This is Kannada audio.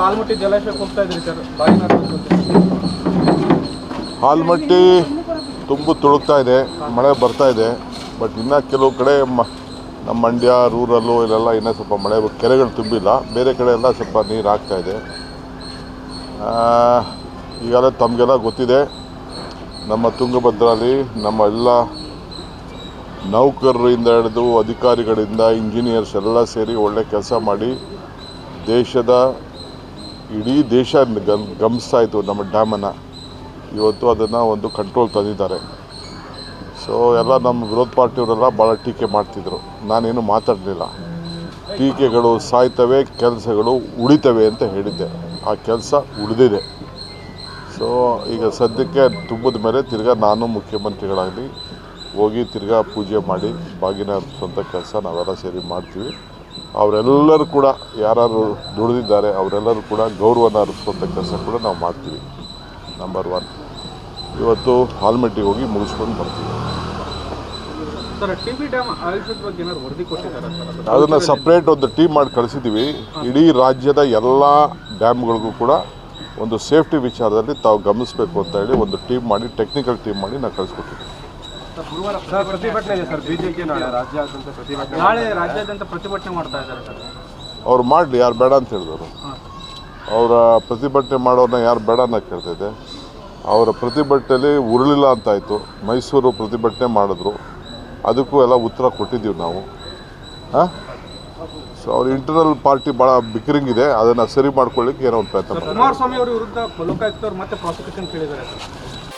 ಆಲ್ಮಟ್ಟಿ ಹೋಗ್ತಾ ಇದ್ರಿ ಸರ್ ಹಾಲ್ಮಟ್ಟಿ ತುಂಬು ತುಳುಕ್ತಾ ಇದೆ ಮಳೆ ಬರ್ತಾ ಇದೆ ಬಟ್ ಇನ್ನ ಕೆಲವು ಕಡೆ ಮ ನಮ್ಮ ಮಂಡ್ಯ ರೂರಲ್ಲು ಇಲ್ಲೆಲ್ಲ ಇನ್ನೂ ಸ್ವಲ್ಪ ಮಳೆ ಕೆರೆಗಳು ತುಂಬಿಲ್ಲ ಬೇರೆ ಕಡೆ ಎಲ್ಲ ಸ್ವಲ್ಪ ನೀರು ಆಗ್ತಾ ಇದೆ. ಈಗಾಗಲೇ ತಮಗೆಲ್ಲ ಗೊತ್ತಿದೆ ನಮ್ಮ ತುಂಗಭದ್ರಲ್ಲಿ ನಮ್ಮ ಎಲ್ಲ ನೌಕರರಿಂದ ಹಿಡಿದು ಅಧಿಕಾರಿಗಳಿಂದ ಇಂಜಿನಿಯರ್ಸ್ ಎಲ್ಲ ಸೇರಿ ಒಳ್ಳೆ ಕೆಲಸ ಮಾಡಿ ದೇಶದ ಇಡೀ ದೇಶ ಗಮ್ ಗಮನಿಸ್ತಾ ಇತ್ತು, ನಮ್ಮ ಡ್ಯಾಮನ್ನು. ಇವತ್ತು ಅದನ್ನು ಒಂದು ಕಂಟ್ರೋಲ್ ತಂದಿದ್ದಾರೆ. ಸೊ ಎಲ್ಲ ನಮ್ಮ ವಿರೋಧ ಪಾರ್ಟಿಯವರೆಲ್ಲ ಭಾಳ ಟೀಕೆ ಮಾಡ್ತಿದ್ರು. ನಾನೇನು ಮಾತಾಡಲಿಲ್ಲ. ಟೀಕೆಗಳು ಸಾಯ್ತವೆ, ಕೆಲಸಗಳು ಉಳಿತವೆ ಅಂತ ಹೇಳಿದ್ದೆ. ಆ ಕೆಲಸ ಉಳಿದಿದೆ. ಸೊ ಈಗ ಸದ್ಯಕ್ಕೆ ತುಂಬಿದ ಮೇಲೆ ತಿರ್ಗಾ ನಾನು ಮುಖ್ಯಮಂತ್ರಿಗಳಾಗಲಿ ಹೋಗಿ ತಿರ್ಗಾ ಪೂಜೆ ಮಾಡಿ, ಬಾಗಿನ ಸ್ವಂತ ಕೆಲಸ ನಾವೆಲ್ಲ ಸೇರಿ ಮಾಡ್ತೀವಿ. ಅವರೆಲ್ಲರೂ ಕೂಡ ಯಾರು ದುಡಿದಿದ್ದಾರೆ ಅವರೆಲ್ಲರೂ ಕೂಡ ಗೌರವನ ಅರ್ಪಿಸುವಂಥ ಕೆಲಸ ಕೂಡ ನಾವು ಮಾಡ್ತೀವಿ. ನಂಬರ್ ಒನ್ ಇವತ್ತು ಹಾಲ್ಮೆಟ್ಟಿಗೆ ಹೋಗಿ ಮುಗಿಸ್ಕೊಂಡು ಬರ್ತೀವಿ. ಅದನ್ನು ಸಪ್ರೇಟ್ ಒಂದು ಟೀಮ್ ಮಾಡಿ ಕಳಿಸಿದ್ದೀವಿ ಇಡೀ ರಾಜ್ಯದ ಎಲ್ಲ ಡ್ಯಾಮ್ಗಳಿಗೂ ಕೂಡ ಒಂದು ಸೇಫ್ಟಿ ವಿಚಾರದಲ್ಲಿ ತಾವು ಗಮನಿಸಬೇಕು ಅಂತ ಹೇಳಿ ಒಂದು ಟೀಮ್ ಮಾಡಿ ಟೆಕ್ನಿಕಲ್ ಟೀಮ್ ಮಾಡಿ ನಾವು ಕಳಿಸ್ಕೊಟ್ಟಿದ್ದೀವಿ. ಸರ್ ಪ್ರತಿಭಟನೆ ಇದೆ ಸರ್ ಬಿಜೆಪಿ ನಾಳೆ ರಾಜ್ಯಾದ್ಯಂತ ಪ್ರತಿಭಟನೆ ನಾಳೆ ರಾಜ್ಯಾದ್ಯಂತ ಪ್ರತಿಭಟನೆ ಮಾಡ್ತಾ ಇದ್ದಾರೆ ಸರ್. ಅವ್ರು ಮಾಡಲಿ ಯಾರು ಬೇಡ ಅಂತ ಹೇಳಿದ್ರು ಅವರ ಪ್ರತಿಭಟನೆ ಮಾಡೋರನ್ನ ಯಾರು ಬೇಡ ಅನ್ನೋ ಕೇಳ್ತಾಯಿದ್ದೆ ಅವರ ಪ್ರತಿಭಟನೆಯಲ್ಲಿ ಉರುಳಿಲ್ಲ ಅಂತಾಯಿತು ಮೈಸೂರು ಪ್ರತಿಭಟನೆ ಮಾಡಿದ್ರು. ಅದಕ್ಕೂ ಎಲ್ಲ ಉತ್ತರ ಕೊಟ್ಟಿದ್ದೀವಿ ನಾವು. ಹಾಂ? ಸೊ ಅವ್ರ ಇಂಟರ್ನಲ್ ಪಾರ್ಟಿ ಭಾಳ ಬಿಕ್ರಿಂಗ್ ಇದೆ ಅದನ್ನು ಸರಿ ಮಾಡ್ಕೊಳ್ಳಿಕ್ಕೆ ಏನೋ ಒಂದು ಪ್ರಯತ್ನ ಕುಮಾರಸ್ವಾಮಿ ಅವರ ವಿರುದ್ಧ ಲೋಕಾಯುಕ್ತವ್ರು ಮತ್ತೆ ಪ್ರಾಸಿಕ್ಯೂಷನ್ ಕೇಳಿದ್ದಾರೆ. ಸರ್